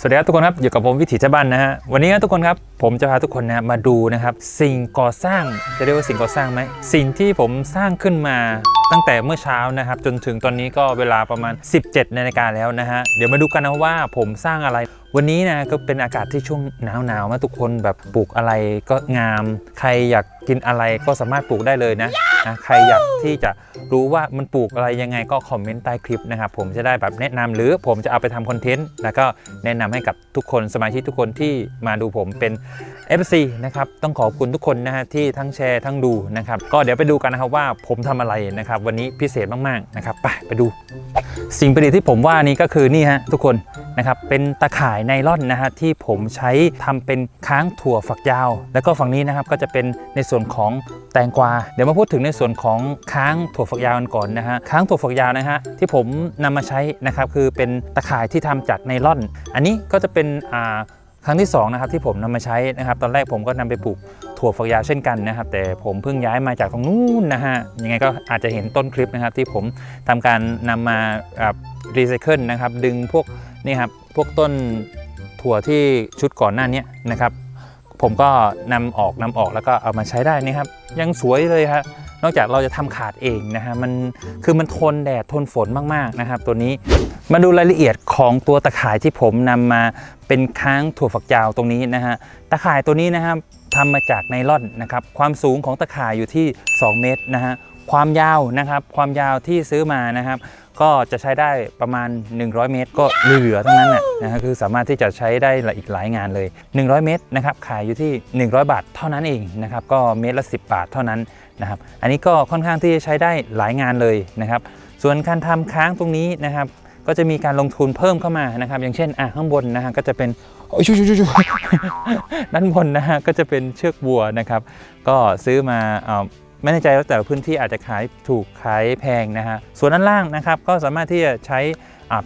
สวัสดีครับทุกคนครับอยู่กับผมวิถีชาวบ้านนะฮะวันนี้นะทุกคนครับผมจะพาทุกคนนะมาดูนะครับสิ่งก่อสร้างจะเรียกว่าสิ่งก่อสร้างไหมสิ่งที่ผมสร้างขึ้นมาตั้งแต่เมื่อเช้านะครับ จนถึงตอนนี้ก็เวลาประมาณ 17นาฬิกาแล้วนะฮะเดี๋ยวมาดูกันนะว่าผมสร้างอะไรวันนี้นะก็เป็นอากาศที่ช่วงหนาวหนาวๆมาทุกคนแบบปลูกอะไรก็งาม ใครอยากกินอะไรก็สามารถปลูกได้เลยนะ นะใครอยากที่จะรู้ว่ามันปลูกอะไรยังไงก็คอมเมนต์ใต้คลิปนะครับผมจะได้แบบแนะนำหรือผมจะเอาไปทำคอนเทนต์แล้วก็แนะนำให้กับทุกคนสมาชิกทุกคนที่มาดูผมเป็น FC นะครับต้องขอบคุณทุกคนนะฮะที่ทั้งแชร์ทั้งดูนะครับก็เดี๋ยวไปดูกันนะครับว่าผมทำอะไรนะครับวันนี้พิเศษมากๆนะครับไปไปดู สิ่งประดิษฐ์ที่ผมว่านี้ก็คือนี่ฮะทุกคน นะครับเป็นตะข่ายไนล่อนนะฮะที่ผมใช้ทำเป็นค้างถั่วฝักยาว แล้วก็ฝั่งนี้นะครับก็จะเป็นในส่วนของแตงกวา เดี๋ยวมาพูดถึงในส่วนของค้างถั่วฝักยาวกันก่อนนะฮะค้างถั่วฝักยาวนะฮะที่ผมนำมาใช้นะครับคือเป็นตะข่ายที่ทำจากไนล่อน อันนี้ก็จะเป็นอ่าครั้งที่2นะครับที่ผมนำมาใช้นะครับตอนแรกผมก็นำไปปลูก ถั่วฝักยาวเช่นกันนะครับ แต่ผมเพิ่งย้ายมาจากตรงนู้นนะฮะยังไงก็อาจจะเห็นต้นคลิปนะครับที่ผมทำการนำมารีไซเคิลนะครับดึงพวกนี่ครับพวกต้นถั่วที่ชุดก่อนหน้านี้นะครับ ผมก็นำออกนำออกแล้วก็เอามาใช้ได้นี่ครับ ยังสวยเลยครับ นอกจากเราจะทำขาดเองนะฮะมันคือมันทนแดดทนฝนมากๆนะครับ ตัวนี้มาดูรายละเอียดของตัวตะข่ายที่ผมนำมาเป็นค้างถั่วฝักยาวตรงนี้นะฮะตะข่ายตัวนี้นะครับทำมาจากไนล่อนนะครับความสูงของตะข่ายอยู่ที่ 2 เมตรนะฮะความยาวนะครับความยาวที่ซื้อมานะครับก็จะใช้ได้ประมาณ 100 เมตร ก็เหลือๆทั้งนั้นนะนะฮะคือสามารถที่จะใช้ได้อีกหลายงานเลย 100 เมตรนะครับขายอยู่ที่ 100 บาทเท่านั้นเองนะครับก็เมตรละ 10 บาทเท่านั้น นะครับ อันนี้ก็ค่อนข้างที่จะใช้ได้หลายงานเลยนะครับ ส่วนการทำค้างตรงนี้นะครับ ก็จะมีการลงทุนเพิ่มเข้ามานะครับ อย่างเช่นอะข้างบนนะฮะก็จะเป็นโอ้ยชุชุชุด้านบนนะฮะก็จะเป็นเชือกวัวนะครับ ก็ซื้อมาเอ่อไม่แน่ใจแล้วแต่ละพื้นที่อาจจะขายถูกขายแพงนะฮะส่วนด้านล่างนะครับ ก็สามารถที่จะใช้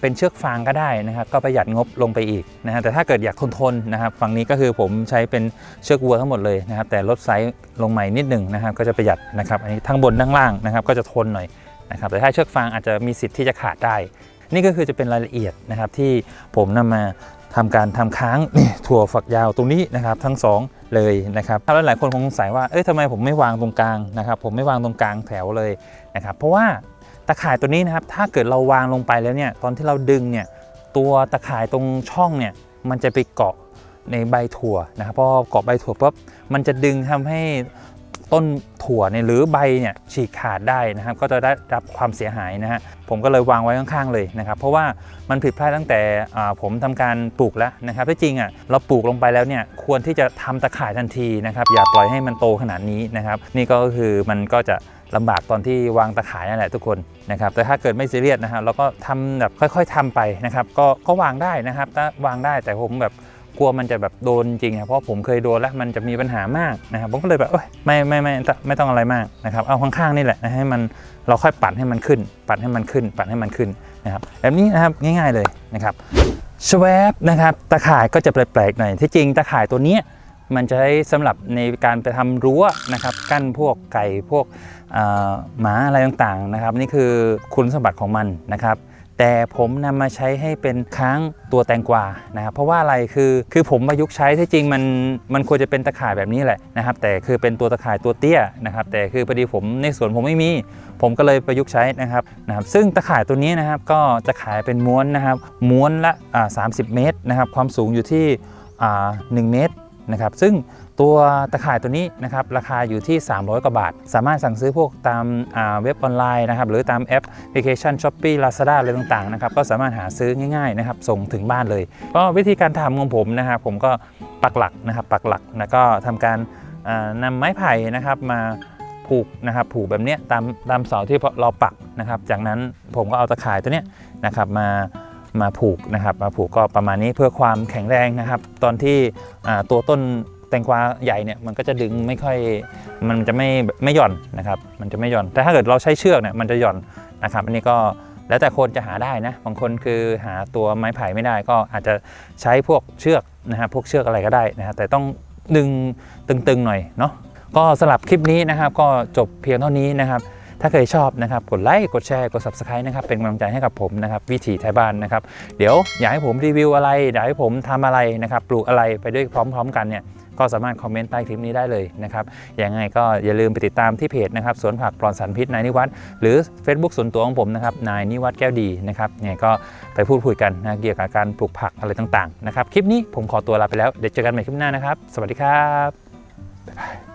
เป็นเชือกฟางก็ได้นะครับก็ประหยัดงบลงไปอีกนะฮะแต่ถ้าเกิดอยากทนทนนะครับฝั่งนี้ก็คือผมใช้เป็นเชือกวัวทั้งหมดเลยนะครับแต่ลดไซส์ลงใหม่นิดหนึ่งนะครับก็จะประหยัดนะครับอันนี้ทั้งบนทั้งล่างนะครับก็จะทนหน่อยนะครับแต่ถ้าเชือกฟางอาจจะมีสิทธิ์ที่จะขาดได้ นี่ก็คือจะเป็นรายละเอียดนะครับที่ผมนำมาทำการทำค้างนี่ถั่วฝักยาวตรงนี้นะครับทั้งสองเลยนะครับแล้วหลายคนคงสงสัยว่าเอ้ยทำไมผมไม่วางตรงกลางนะครับ ผมไม่วางตรงกลางแถวเลยนะครับ เพราะว่าตะข่ายตัวนี้นะครับ ถ้าเกิดเราวางลงไปแล้วเนี่ยตอนที่เราดึงเนี่ยตัวตะข่ายตรงช่องเนี่ยมันจะไปเกาะในใบถั่วนะครับพอเกาะใบถั่วปุ๊บมันจะดึงทำให้ ต้นถั่วเนี่ยหรือใบเนี่ยฉีกขาดได้นะครับ ก็จะได้รับความเสียหายนะฮะผมก็เลยวางไว้ข้างๆเลยนะครับ เพราะว่ามันผิดพลาดตั้งแต่ผมทำการปลูกแล้วนะครับที่จริงอะเราปลูกลงไปแล้วเนี่ยควรที่จะทำตะข่ายทันทีนะครับ อย่าปล่อยให้มันโตขนาดนี้นะครับ นี่ก็คือมันก็จะลำบากตอนที่วางตะข่ายนั่นแหละทุกคนนะครับ แต่ถ้าเกิดไม่ซีเรียสนะฮะเราก็ทำแบบค่อย ๆทำไปนะครับ ก็ก็วางได้นะครับถ้าวางได้แต่ผมแบบ กลัวมันจะแบบโดนจริงนะเพราะผมเคยโดนแล้วมันจะมีปัญหามากนะครับผมก็เลยแบบเอ้ยไม่ไม่ไม่ไม่ต้องอะไรมากนะครับเอาข้างๆนี่แหละนะให้มันเราค่อยปัดให้มันขึ้น ปัดให้มันขึ้น ปัดให้มันขึ้นนะครับแบบนี้นะครับง่าย ๆเลยนะครับชวบนะครับตะข่ายก็จะแปลกๆหน่อยที่จริงตะข่ายตัวนี้มันจะใช้สำหรับในการไปทำรั้วนะครับกั้นพวกไก่พวกหมาอะไรต่างๆนะครับนี่คือคุณสมบัติของมันนะครับ แต่ผมนำมาใช้ให้เป็นค้างตัวแตงกวานะครับเพราะว่าอะไรคือคือผมประยุกต์ใช้ที่จริงมันมันควรจะเป็นตะข่ายแบบนี้แหละนะครับ แต่คือเป็นตัวตะข่ายตัวเตี้ยนะครับ แต่คือพอดีผมในสวนผมไม่มี ผมก็เลยประยุกต์ใช้นะครับนะครับ ซึ่งตะข่ายตัวนี้นะครับก็จะขายเป็นม้วนนะครับ ม้วนละอ่า30เมตรนะครับ ความสูงอยู่ที่อ่า1เมตร นะครับซึ่งตัวตะข่ายตัวนี้นะครับราคาอยู่ที่ 300 กว่าบาท สามารถสั่งซื้อพวกตามาเว็บออนไลน์นะครับหรือตามแอปพลิเคชัน s h อ p e e Lazada อะไรต่างๆนะครับก็สามารถหาซื้อง่ายๆนะครับส่งถึงบ้านเลย ก็วิธีการทำของผมนะครับผมก็ปักหลักนะครับปักหลักแล้วก็ทำการานำไม้ไผ่นะครับมาผูกนะครับผูกแบบนี้ตามตามเสาที่เราปักนะครับ จากนั้นผมก็เอาตะข่ายตัวนี้นะครับมา มาผูกนะครับ มาผูกก็ประมาณนี้เพื่อความแข็งแรงนะครับ ตอนที่ตัวต้นแตงกวาใหญ่เนี่ยมันก็จะดึงไม่ค่อยมันจะไม่ไม่หย่อนนะครับ มันจะไม่หย่อน แต่ถ้าเกิดเราใช้เชือกเนี่ยมันจะหย่อนนะครับอันนี้ก็แล้วแต่คนจะหาได้นะบางคนคือหาตัวไม้ไผ่ไม่ได้ก็อาจจะใช้พวกเชือกนะครับพวกเชือกอะไรก็ได้นะครับแต่ต้องดึงตึงๆหน่อยเนาะก็สำหรับคลิปนี้นะครับ ก็จบเพียงเท่านี้นะครับ ถ้าเคยชอบนะครับกดไลค์กดแชร์กด subscribe นะครับเป็นกำลังใจให้กับผมนะครับวิถีไทยบ้านนะครับเดี๋ยวอยากให้ผมรีวิวอะไรอยากให้ผมทำอะไรนะครับปลูกอะไรไปด้วยพร้อม ๆ กันเนี่ยก็สามารถคอมเมนต์ใต้คลิปนี้ได้เลยนะครับยังไงก็อย่าลืมไปติดตามที่เพจนะครับสวนผักปลอดสารพิษนายนิวัฒน์หรือ Facebook ส่วนตัวของผมนะครับนายนิวัฒน์แก้วดีนะครับเนี่ยก็ไปพูดคุยกันนะเกี่ยวกับการปลูกผักอะไรต่างๆนะครับคลิปนี้ผมขอตัวลาไปแล้วเดี๋ยวเจอกันใหม่คลิปหน้านะครับ สวัสดีครับบ๊ายบาย